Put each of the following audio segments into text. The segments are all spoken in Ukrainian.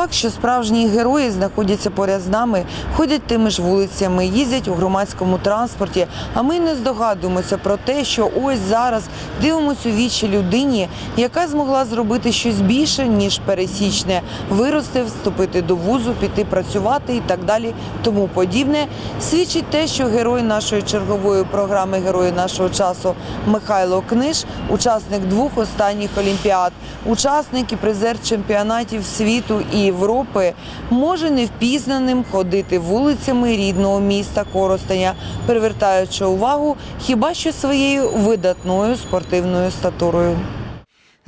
Факт, що справжні герої знаходяться поряд з нами, ходять тими ж вулицями, їздять у громадському транспорті. А ми не здогадуємося про те, що ось зараз дивимося у вічі людині, яка змогла зробити щось більше ніж пересічне, вирости, вступити до вузу, піти працювати і так далі, тому подібне. Свідчить те, що герой нашої чергової програми Герої нашого часу Михайло Книж, учасник двох останніх олімпіад, учасник і призер чемпіонатів світу і Європи, може невпізнаним ходити вулицями рідного міста Коростеня, привертаючи увагу хіба що своєю видатною спортивною статурою.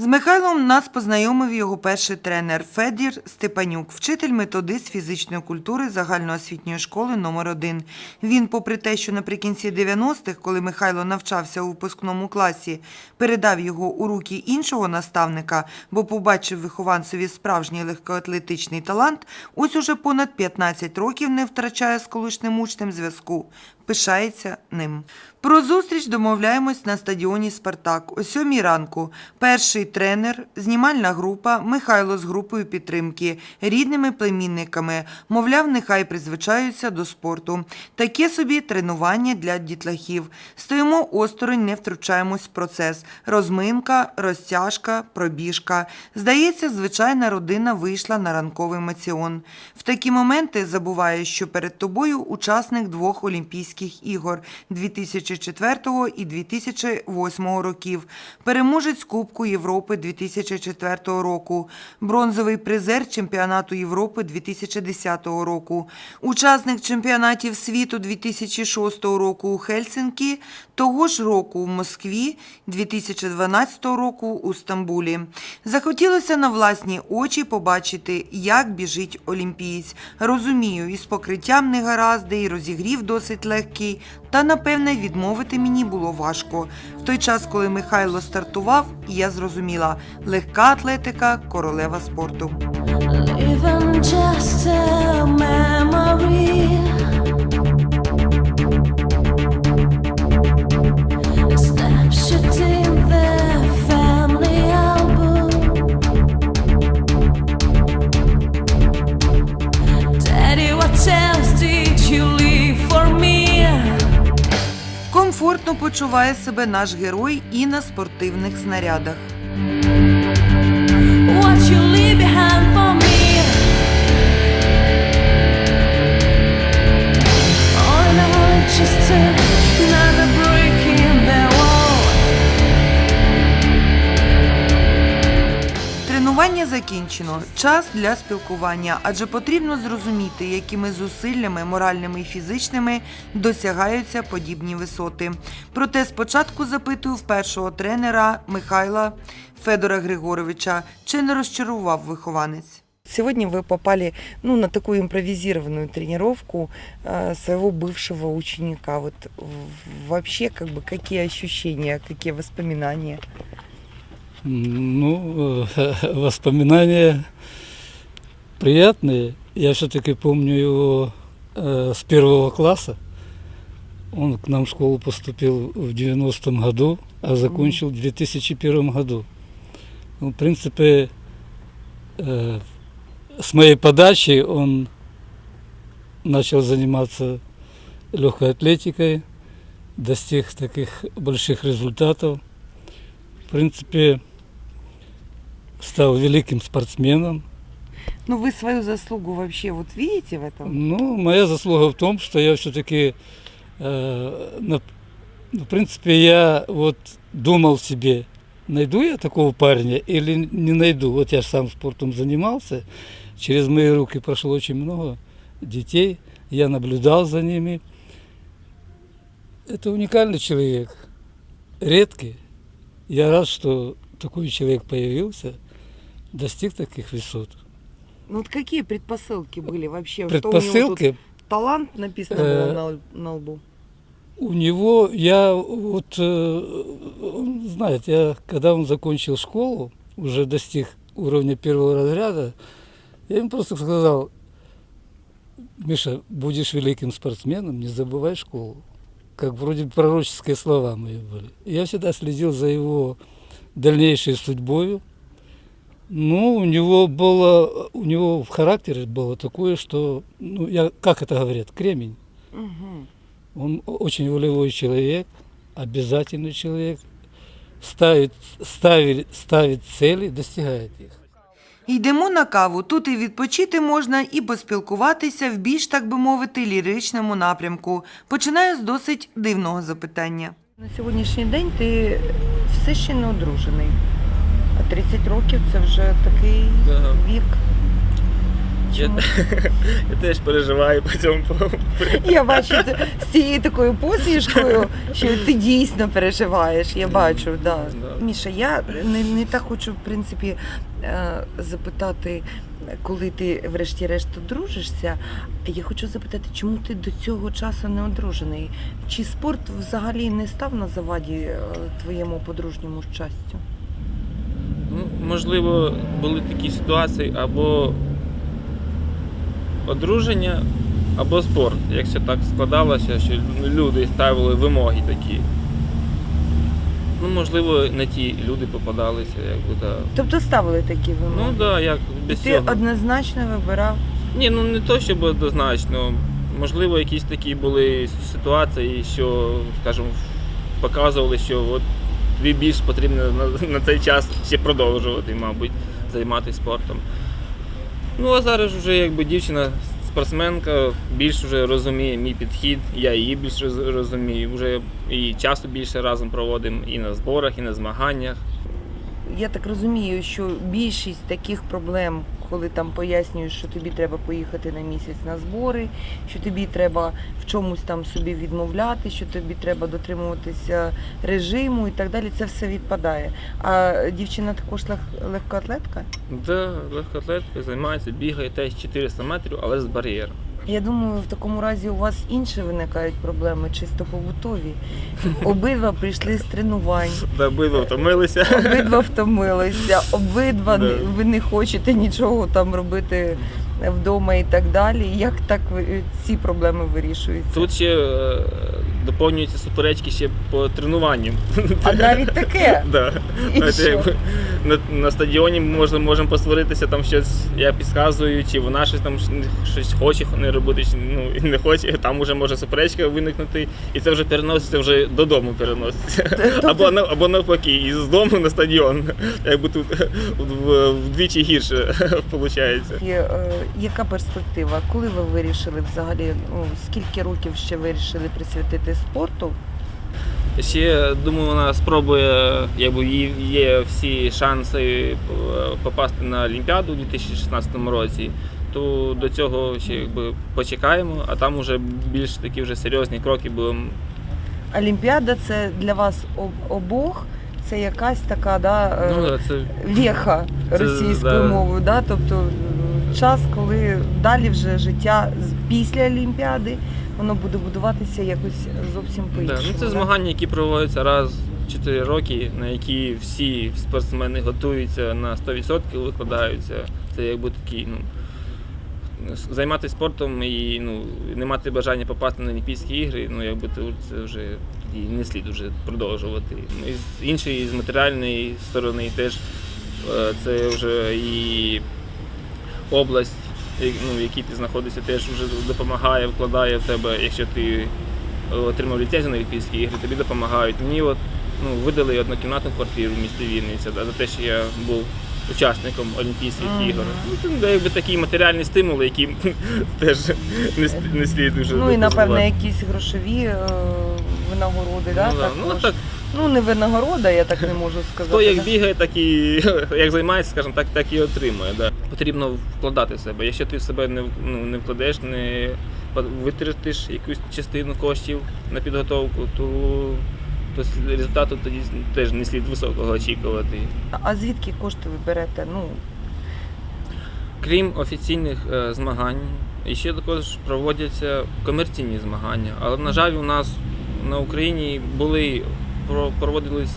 З Михайлом нас познайомив його перший тренер Федір Степанюк, вчитель методист фізичної культури загальноосвітньої школи номер 1 Він, попри те, що наприкінці 90-х, коли Михайло навчався у випускному класі, передав його у руки іншого наставника, бо побачив вихованцеві справжній легкоатлетичний талант, ось уже понад 15 років не втрачає з колишнім учнем зв'язку. Пишається ним. Про зустріч домовляємось на стадіоні Спартак о сьомій ранку. Перший тренер, знімальна група, Михайло з групою підтримки, рідними племінниками. Мовляв, нехай призвичаються до спорту. Таке собі тренування для дітлахів. Стоїмо осторонь, не втручаємось в процес. Розминка, розтяжка, пробіжка. Здається, звичайна родина вийшла на ранковий маціон. В такі моменти забуваєш, що перед тобою учасник двох Олімпійських ігор 2004 і 2008 років, переможець Кубку Європи 2004 року, бронзовий призер чемпіонату Європи 2010 року, учасник чемпіонатів світу 2006 року у Хельсинкі, того ж року в Москві, 2012 року у Стамбулі. Захотілося на власні очі побачити, як біжить олімпієць. Розумію, із покриттям не гаразди, і розігрів досить легкий, та напевне відмовити мені було важко. В той час, коли Михайло стартував, я зрозуміла, легка атлетика королева спорту. Even just a memory. Комфортно почуває себе наш герой і на спортивних снарядах. Just you закінчено. Час для спілкування, адже потрібно зрозуміти, якими зусиллями, моральними і фізичними досягаються подібні висоти. Проте спочатку запитую в першого тренера Михайла Федора Григоровича, чи не розчарував вихованець. Сегодня вы попали ну, на такую импровизированную тренировку э, своего бывшего ученика. Вот в- вообще, как бы, какие ощущения, какие воспоминания? Ну, э, воспоминания приятные. Я все-таки помню его э, с первого класса. Он к нам в школу поступил в 90-м году, а закончил в 2001 году. Ну, в принципе, э, с моей подачи он начал заниматься легкой атлетикой, достиг таких больших результатов. В принципе, стал великим спортсменом. Ну, вы свою заслугу вообще вот видите в этом? Ну, моя заслуга в том, что я все-таки, э, на- ну, в принципе, я вот думал себе, найду я такого парня или не найду. Вот я сам спортом занимался, через мои руки прошло очень много детей, я наблюдал за ними. Это уникальный человек, редкий. Я рад, что такой человек появился, достиг таких высот. Ну, вот какие предпосылки были вообще? Предпосылки Что у него тут талант написано Э, было на, на лбу? У него, я вот, э, он знает, я, когда он закончил школу, уже достиг уровня первого разряда, я ему просто сказал, Миша, будешь великим спортсменом, не забывай школу. Как вроде пророческие слова мои были. Я всегда следил за его дальнейшей судьбой. Ну, у него было, у него в характере было такое, что, ну, я, как это говорят, кремень. Угу. Он очень волевой человек, обязательный человек, ставит, ставит, ставит цели, достигает их. Йдемо на каву. Тут і відпочити можна, і поспілкуватися в більш, так би мовити, ліричному напрямку. Починаю з досить дивного запитання. На сьогоднішній день ти все ще не одружений. А 30 років це вже такий Да. вік. Я, Чому? я теж переживаю по цьому поводу. Я бачу з цією такою посмішкою, що ти дійсно переживаєш. Я бачу, да. Да. Міша, я не, не так хочу, в принципі, е, запитати, коли ти врешті-решт одружишся. Я хочу запитати, чому ти до цього часу не одружений? Чи спорт взагалі не став на заваді е, твоєму подружньому щастю? Ну, можливо, були такі ситуації або одруження, або спорт. Якщо так складалося, що люди ставили вимоги такі. Ну, можливо, не ті люди попадалися, якби да. Тобто ставили такі вимоги? Ну так, да, як без ти цього. однозначно вибирав. Ні, ну не то, щоб однозначно. Можливо, якісь такі були ситуації, що, скажімо, показували, що от тобі більш потрібно на, на цей час ще продовжувати, мабуть, займатися спортом. Ну а зараз вже якби дівчина спортсменка більш вже розуміє мій підхід, я її більш розумію. Вже і часу більше разом проводимо і на зборах, і на змаганнях. Я так розумію, що більшість таких проблем, коли там пояснюють, що тобі треба поїхати на місяць на збори, що тобі треба в чомусь там собі відмовляти, що тобі треба дотримуватися режиму і так далі, це все відпадає. А дівчина також лег- легкоатлетка? Да, легкоатлетка, займається, бігає теж 400 метрів, але з бар'єром. Я думаю, в такому разі у вас інші виникають проблеми, чисто побутові. Обидва прийшли з тренувань. Да, обидва втомилися. Обидва втомилися, обидва Да. ви не хочете нічого там робити вдома і так далі. Як так ви- ці проблеми вирішуються? Тут ще е, доповнюються суперечки ще по тренуванню. А навіть таке. Да. І Знаєте, що? якби на, на стадіоні ми можемо, можемо посваритися, там щось я підказую, чи вона щось там щось хоче не робити, чи ну і не хоче. Там вже може суперечка виникнути, і це вже переноситься вже додому переноситься. Або на- або навпаки, із дому на стадіон. Якби тут вдвічі гірше виходить. І, е, яка перспектива? Коли ви вирішили взагалі, ну, скільки років ще вирішили присвятити спорту? Ще думаю, вона спробує, якби є всі шанси е, попасти на Олімпіаду у 2016 році. То до цього ще якби почекаємо, а там уже більш такі вже серйозні кроки будемо. Олімпіада це для вас обох. Це якась така да, е, Ну, да, це веха російською да. мовою, да? тобто час, коли далі вже життя після Олімпіади, воно буде будуватися якось зовсім по-іншому. ну, це да? змагання, які проводяться раз в 4 роки, на які всі спортсмени готуються на 100% викладаються. Це якби такий, ну. Займатися спортом і ну, не мати бажання попасти на Олімпійські ігри, ну якби це, це вже не слід вже продовжувати. Ну, і з іншої, з матеріальної сторони теж е, це вже і область, ну, в якій ти знаходишся, теж вже допомагає, вкладає в тебе, якщо ти е, отримав ліцензію на Олімпійські ігри, тобі допомагають. Мені от, ну, видали однокімнатну квартиру в місті Вінниця да, за те, що я був учасником Олімпійських Мгм. ігор. Ну, якби такі матеріальні стимули, які теж не, не слід дуже Ну і напевно якісь грошові е, винагороди? Ну, да. ну, так, ну не винагорода, я так не можу сказати. хто як бігає, так і як займається, скажімо так, так і отримує. Да. Потрібно вкладати в себе. Якщо ти в себе не, ну, не вкладеш, не витратиш якусь частину коштів на підготовку, то, то результату тоді теж не слід високого очікувати. А звідки кошти ви берете? Ну, Крім офіційних е, змагань, і ще також проводяться комерційні змагання. Але, на жаль, у нас на Україні були проводились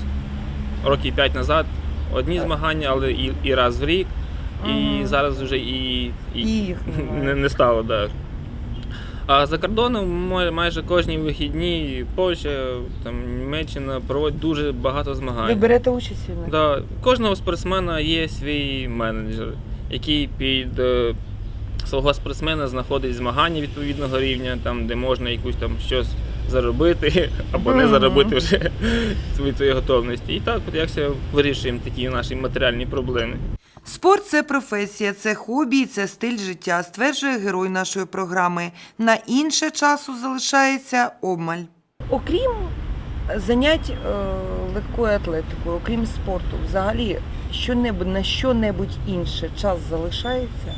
років 5 назад одні змагання, але і, і раз в рік. І Мгм. зараз вже і, і, і їх не, не стало. Да. А за кордоном майже кожні вихідні Польща, там, Німеччина проводять дуже багато змагань. Ви берете участь них? Да, кожного спортсмена є свій менеджер, який під е, свого спортсмена знаходить змагання відповідного рівня, там, де можна якусь там щось заробити або не заробити вже від своєї готовності. І так, от якось вирішуємо такі наші матеріальні проблеми. Спорт це професія, це хобі, це стиль життя, стверджує герой нашої програми. На інше часу залишається обмаль. Окрім занять е, легкою атлетикою, окрім спорту, взагалі що-небудь на що-небудь інше час залишається.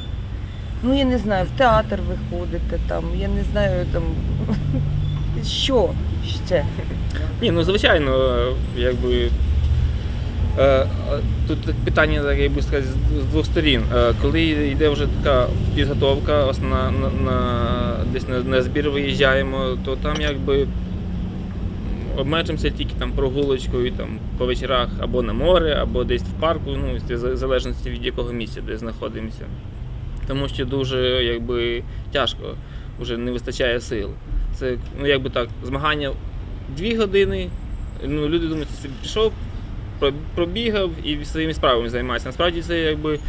Ну, я не знаю, в театр виходите там, я не знаю там що ще. Ні, ну звичайно, якби. е, е, Тут питання, так як би сказати, з- з двох сторін. Е, Коли йде вже така підготовка, основна на, на десь на, на збір виїжджаємо, то там якби обмежимося тільки там прогулочкою там, по вечорах або на море, або десь в парку, ну, в залежності від якого місця, де знаходимося. Тому що дуже якби, тяжко, вже не вистачає сил. Це ну, якби так, змагання дві години. Ну, люди думають, що пішов, пробігав і своїми справами займається. Насправді це якби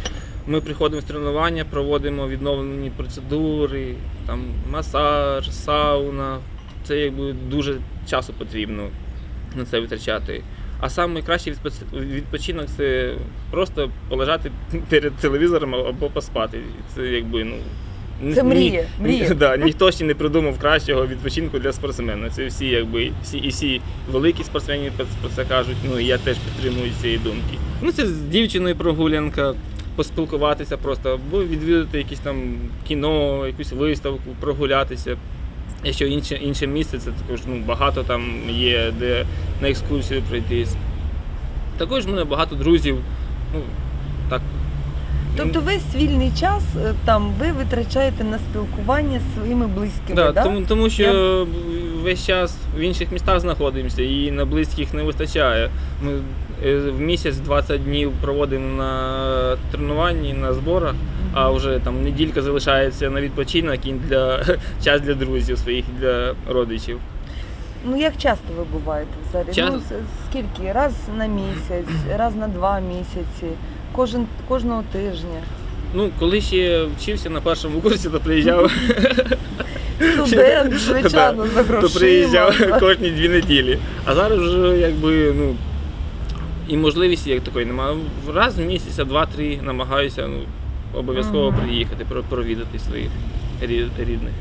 ми приходимо з тренування, проводимо відновлені процедури, там масаж, сауна. Це якби дуже часу потрібно на це витрачати. А найкращий відпочинок це просто полежати перед телевізором або поспати. Це якби ну. Це мрія, ні- мрія. Да, ніхто ще не придумав кращого відпочинку для спортсмена. Це всі, якби всі і всі великі спортсмени про про це кажуть. Ну і я теж підтримую цієї думки. Ну це з дівчиною прогулянка, поспілкуватися просто, або відвідати якесь там кіно, якусь виставку, прогулятися. Якщо інше, інше місце, це також ну, багато там є, де на екскурсію пройтись. Також в мене багато друзів. Ну, так. Тобто весь вільний час е, там ви витрачаєте на спілкування з своїми близькими, Да, да? тому, тому що весь час в інших містах знаходимося і на близьких не вистачає. Ми е, в місяць 20 днів проводимо на тренуванні, на зборах, а вже там неділька залишається на відпочинок і для час для друзів своїх, для родичів. Ну як часто ви буваєте взагалі? Часто. Ну, скільки? Раз на місяць, раз на два місяці, кожен, кожного тижня. Ну, коли ще вчився на першому курсі, то приїжджав, Студент, звичайно, за грошима. то приїжджав кожні дві неділі. А зараз вже якби ну. І можливості як такої немає. Раз в місяць, два-три намагаюся ну, обов'язково приїхати, про- провідати своїх рідних.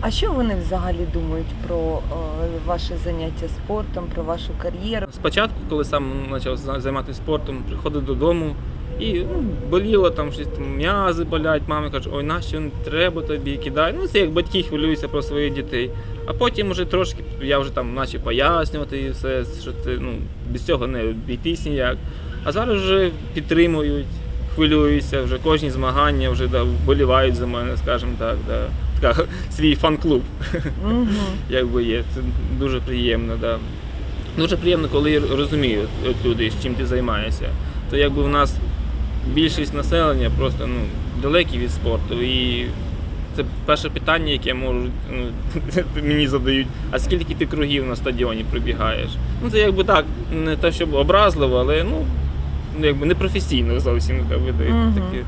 А що вони взагалі думають про е, ваше заняття спортом, про вашу кар'єру? Спочатку, коли сам почав за- займатися спортом, приходив додому і ну, боліло там щось там, м'язи болять, мама каже, ой, нащо не треба тобі кидай. Ну це як батьки хвилюються про своїх дітей. А потім вже трошки я вже там наче пояснювати і все, що це ну, без цього не обійтись ніяк. А зараз вже підтримують, хвилюються, вже кожні змагання вже да, вболівають за мене, скажімо так. Да. Така, свій фан-клуб Угу. якби є. Це дуже приємно, да. Дуже приємно, коли розуміють люди, з чим ти займаєшся. То якби в нас більшість населення просто ну, далекі від спорту. І це перше питання, яке можуть ну, мені задають, а скільки ти кругів на стадіоні пробігаєш? Ну це якби так, не те, щоб образливо, але ну, якби непрофесійно зовсім якби, да, Мгм. такі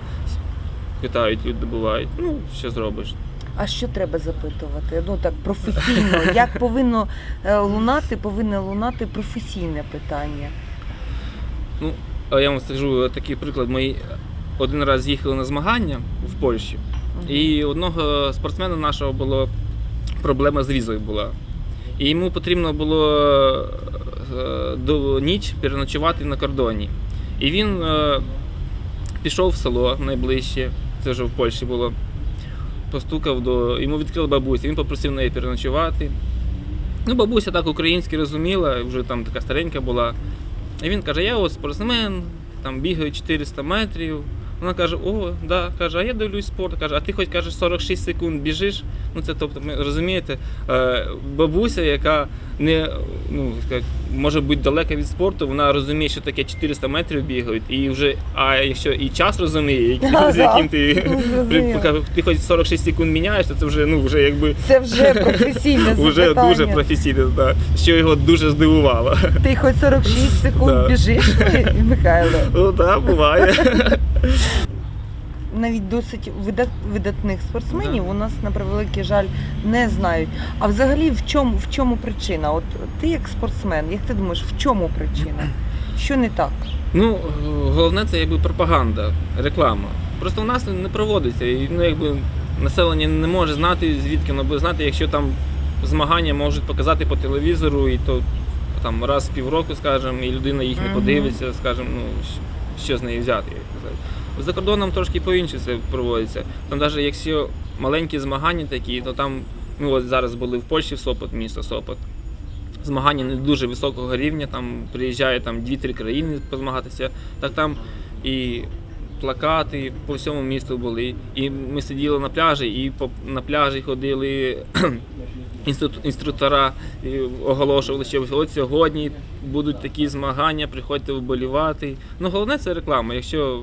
питають, люди бувають. Ну, що зробиш? А що треба запитувати? Ну так професійно. Як повинно е, лунати, повинне лунати професійне питання. Ну, я вам скажу такий приклад. Ми один раз їхали на змагання в Польщі, і одного спортсмена нашого була проблема з візою була. І йому потрібно було е, до ніч переночувати на кордоні. І він е, пішов в село найближче, це вже в Польщі було. Постукав до. Йому відкрила бабуся, він попросив неї переночувати. Ну, бабуся так українськи розуміла, вже там така старенька була. І він каже: я ось спортсмен, там бігаю 400 метрів, Вона каже: О, да, каже, а я дивлюсь спорт. Каже, а ти хоч каже 46 секунд біжиш. Ну це тобто, ми розумієте, е, бабуся, яка не ну як, може бути далека від спорту, вона розуміє, що таке 400 метрів бігають, і вже, а якщо і час розуміє, який, Да, з яким ти Ну, каже, ти хоч 46 секунд міняєш, то це вже ну вже якби. Це вже професійне запитання. дуже професійно, да, що його дуже здивувало. Ти хоч 46 секунд Да. біжиш, Михайло. Ну так, буває. Навіть досить видат, видатних спортсменів Да. у нас на превеликий жаль не знають. А взагалі в чому в чому причина? От ти як спортсмен, як ти думаєш, в чому причина? Що не так? Ну, головне це якби пропаганда, реклама. Просто у нас не проводиться. І ну, якби населення не може знати, звідки воно буде знати, якщо там змагання можуть показати по телевізору, і то там раз в півроку, скажімо, і людина їх не подивиться, скажімо, ну що з неї взяти. Як казати. За кордоном трошки по-іншому це проводиться. Там навіть якщо маленькі змагання такі, то там, ну от зараз були в Польщі в Сопот, місто Сопот. Змагання не дуже високого рівня, там приїжджає там 2-3 країни позмагатися. Так там і плакати по всьому місту були. І ми сиділи на пляжі, і по, на пляжі ходили інструктора оголошували, що от сьогодні будуть такі змагання, приходьте вболівати. Ну головне це реклама. Якщо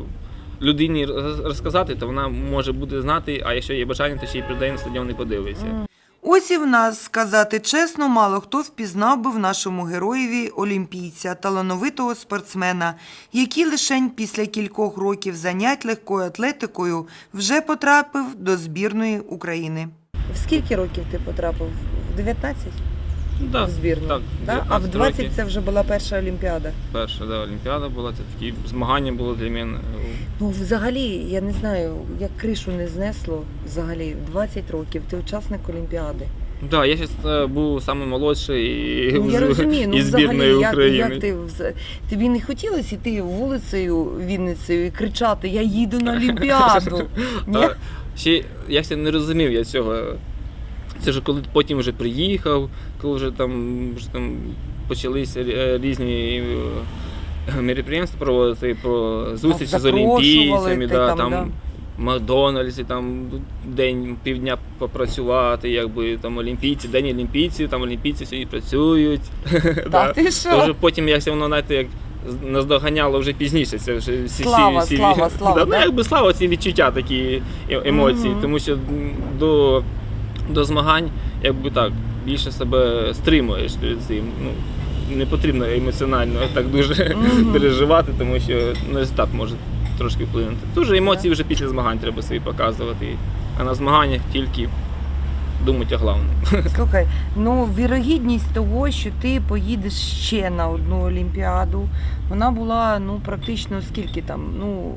людині роз- розказати, то вона може буде знати, а якщо є бажання, то ще й прийде на стадіон і подивиться. Ось і в нас, сказати чесно, мало хто впізнав би в нашому героєві олімпійця, талановитого спортсмена, який лишень після кількох років занять легкою атлетикою вже потрапив до збірної України. В скільки років ти потрапив? В 19? Да, в збірну? так, Да? А в 20 років. це вже була перша олімпіада. Перша да, Олімпіада була, це такі змагання було для мене. Ну, взагалі, я не знаю, як кришу не знесло, взагалі, 20 років, ти учасник Олімпіади. Да, я зараз був самий молодший і, Ну, я розумію, ну збірної взагалі, як, України. як ти тобі не хотілося йти вулицею Вінницею і кричати Я їду на Олімпіаду. Ні? Ще я ще не розумів я цього. Це ж коли потім вже приїхав, коли вже там, вже там почалися е, різні е, мероприємства проводити про зустрічі з олімпійцями, да, там, там, да. Макдональдсі, там день півдня попрацювати, якби там олімпійці, день олімпійців, там олімпійці сьогодні працюють. Та Да. ти що? вже потім як воно знаєте, як наздоганяло вже пізніше. Це вже всі, Слава, всі, всі, слава, слава, Да, да? ну, якби слава, ці відчуття, такі емоції. Мгм. Тому що до, до змагань, якби так, більше себе стримуєш перед цим. Ну, не потрібно емоціонально так дуже Мгм. переживати, тому що на результат може трошки вплинути. Дуже емоції вже після змагань треба собі показувати. А на змаганнях тільки думати о головному. Слухай, ну вірогідність того, що ти поїдеш ще на одну Олімпіаду, вона була ну практично скільки там, ну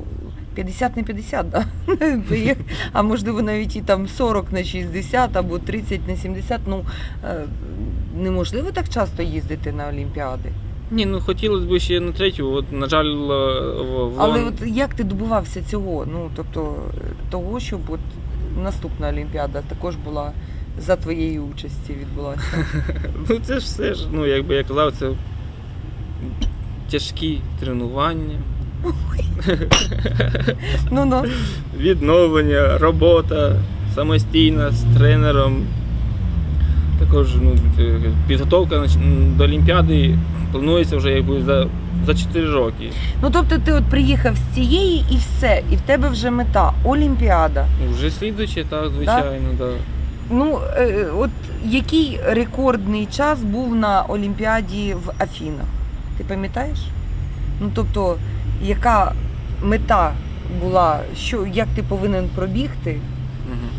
50 на 50, да? А можливо навіть і там 40 на 60 або 30 на 70. Ну е, неможливо так часто їздити на Олімпіади. Ні, ну хотілося б ще на третю, от, на жаль, е, в- Але от як ти добувався цього? Ну тобто того, щоб от наступна Олімпіада також була за твоєї участі відбулася. Ну це ж все ж, ну якби я казав, це тяжкі тренування, Ну ну. відновлення, робота самостійна з тренером. Також ну, е, підготовка до Олімпіади планується вже якби за, за 4 роки. Ну тобто ти от приїхав з цієї і все, і в тебе вже мета Олімпіада. Вже слідуючи, так, звичайно, да. Ну е, от який рекордний час був на Олімпіаді в Афінах? Ти пам'ятаєш? Ну тобто, яка мета була, що як ти повинен пробігти? Мгм.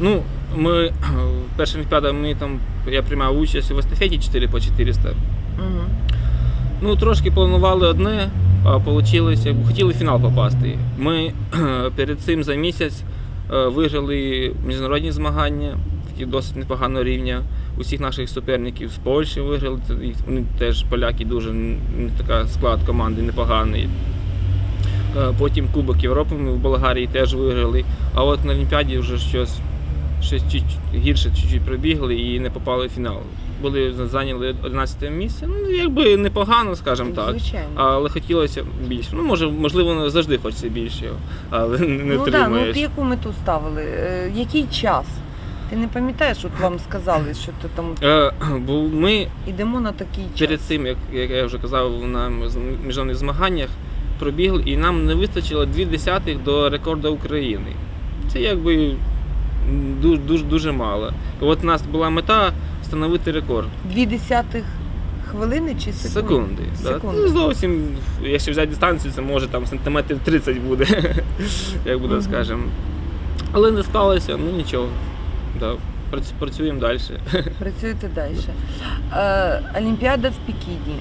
Ну, ми перша Олімпіада, ми там, я приймав участь в естафеті 4 по 400. Угу. Ну, трошки планували одне, а вийшло, хотіли в фінал попасти. Ми перед цим за місяць виграли міжнародні змагання, такі досить непоганого рівня. Усіх наших суперників з Польщі виграли. Вони теж поляки дуже така склад команди непоганий. Е, Потім Кубок Європи ми в Болгарії теж виграли. А от на Олімпіаді вже щось, щось чуть гірше чуть-чуть пробігли і не попали в фінал. були зайняли 11 місце. Ну, якби непогано, скажімо так. Звичайно. Але хотілося більше. Ну, може, можливо, завжди хочеться більше, але не ну так, ну тримаєш. от яку мету ставили? Е, який час? Ти не пам'ятаєш, от вам сказали, що ти там Е, бо ми ідемо на такий час. перед цим, як, як я вже казав, на міжнародних змаганнях пробігли, і нам не вистачило 2 десятих до рекорду України. Це якби дуже, дуже, дуже мало. І от у нас була мета встановити рекорд. Дві десятих хвилини чи секунди? Секунди. Да? Секунди. Ну, зовсім, якщо взяти дистанцію, це може там сантиметрів 30 буде, як буде, Мгм. скажемо. Але не склалося, ну нічого. Да. Працюємо далі. Працюєте далі. Е, Олімпіада в Пекіні.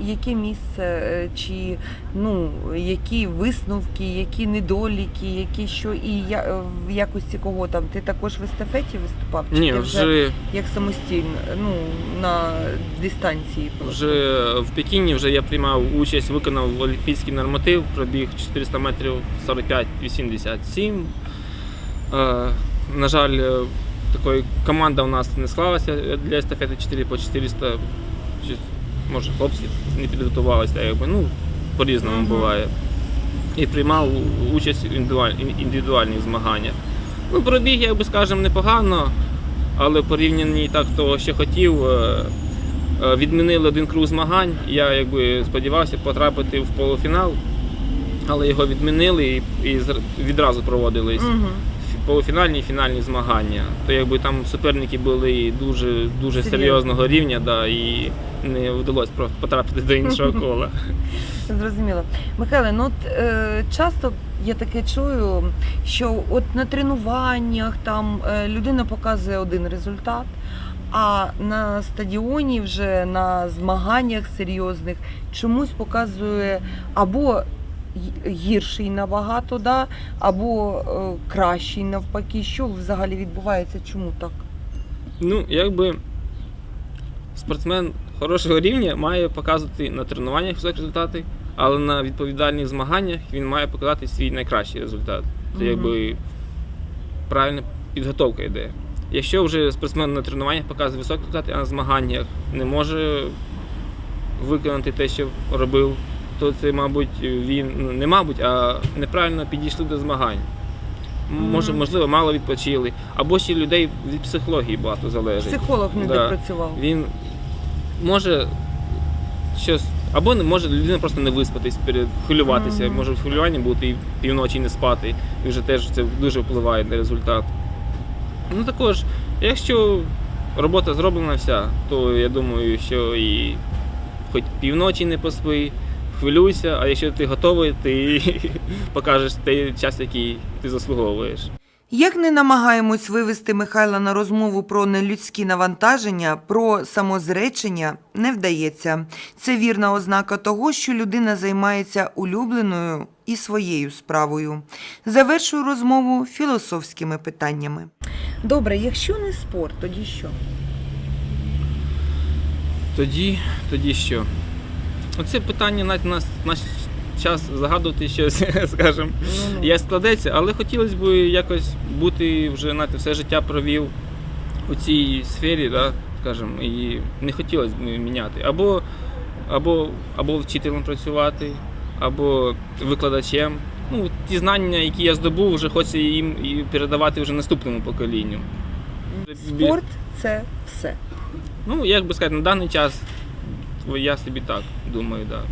Яке місце, е, чи ну, які висновки, які недоліки, які що і я, е, в якості кого там? Ти також в естафеті виступав? Чи Ні, ти вже, як самостійно, ну, на дистанції? просто? вже в Пекіні вже я приймав участь, виконав олімпійський норматив, пробіг 400 метрів 45-87. Е, на жаль, такої команда у нас не склалася для естафети 4 по 400. Може, хлопці не підготувалися, якби, ну, по-різному буває. І приймав участь в індивідуальних змаганнях. Ну, пробіг, як би скажемо, непогано, але в порівнянні так того, що хотів, е, е, відмінили один круг змагань. Я якби сподівався потрапити в полуфінал, але його відмінили і, відразу проводились полуфінальні і фінальні змагання. То якби там суперники були дуже дуже серйозного рівня, да, і не вдалося про- потрапити до іншого кола. Зрозуміло. Михайле, ну от е, часто я таке чую, що от на тренуваннях там е, людина показує один результат, а на стадіоні вже на змаганнях серйозних чомусь показує або гірший набагато, да, або е, кращий навпаки. Що взагалі відбувається? Чому так? Ну, якби спортсмен хорошого рівня має показувати на тренуваннях високі результати, але на відповідальних змаганнях він має показати свій найкращий результат. Це якби правильна підготовка йде. Якщо вже спортсмен на тренуваннях показує високі результати, а на змаганнях не може виконати те, що робив, то це, мабуть, він ну, не мабуть, а неправильно підійшли до змагань. Може, можливо, мало відпочили. Або ще людей від психології багато залежить. Психолог не Да. допрацював. Він може щось. Або не може людина просто не виспатись, перед хвилюватися. Мгм. Може в хвилюванні бути і півночі не спати. І вже теж це дуже впливає на результат. Ну також, якщо робота зроблена вся, то я думаю, що і хоч півночі не поспи, хвилюйся, а якщо ти готовий, ти покажеш той час, який ти заслуговуєш. Як не намагаємось вивести Михайла на розмову про нелюдські навантаження, про самозречення, не вдається. Це вірна ознака того, що людина займається улюбленою і своєю справою. Завершую розмову філософськими питаннями. Добре, якщо не спорт, тоді що? Тоді, тоді що? Оце питання навіть нас наш час загадувати щось, скажімо, Ну, як складеться, але хотілося б якось бути вже знаєте, все життя провів у цій сфері, да, скажімо, і не хотілося б міняти. Або, або, або вчителем працювати, або викладачем. Ну, ті знання, які я здобув, вже хочеться їм і передавати вже наступному поколінню. Спорт це все. Ну, як би сказати, на даний час я собі так думаю, да.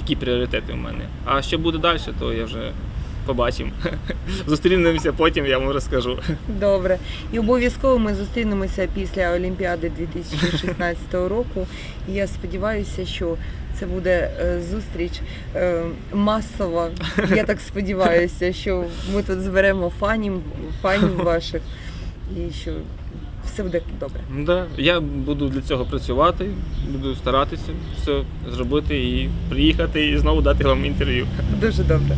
такі пріоритети в мене. А що буде далі, то я вже побачимо. Зустрінемося потім, я вам розкажу. Добре. І обов'язково ми зустрінемося після Олімпіади 2016 року. І я сподіваюся, що це буде е, зустріч е, масова. Я так сподіваюся, що ми тут зберемо фанів, фанів ваших і що все буде добре. Да, я буду для цього працювати, буду старатися все зробити і приїхати і знову дати вам інтерв'ю. Дуже добре.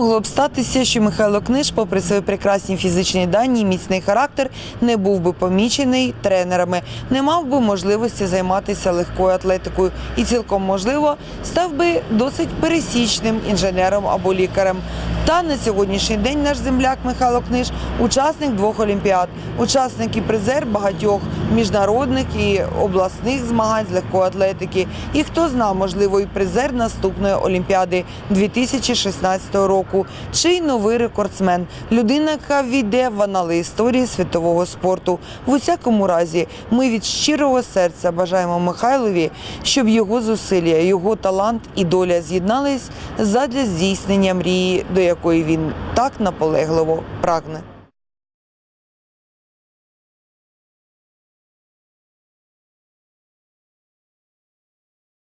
Могло б статися, що Михайло Книж, попри свої прекрасні фізичні дані і міцний характер, не був би помічений тренерами, не мав би можливості займатися легкою атлетикою і цілком можливо став би досить пересічним інженером або лікарем. Та на сьогоднішній день наш земляк Михайло Книж учасник двох олімпіад, учасник і призер багатьох міжнародних і обласних змагань з легкої атлетики. І хто зна, можливо, і призер наступної олімпіади 2016 року. Чи й новий рекордсмен, людина, яка війде в анали історії світового спорту. В усякому разі, ми від щирого серця бажаємо Михайлові, щоб його зусилля, його талант і доля з'єднались задля здійснення мрії, до якої він так наполегливо прагне.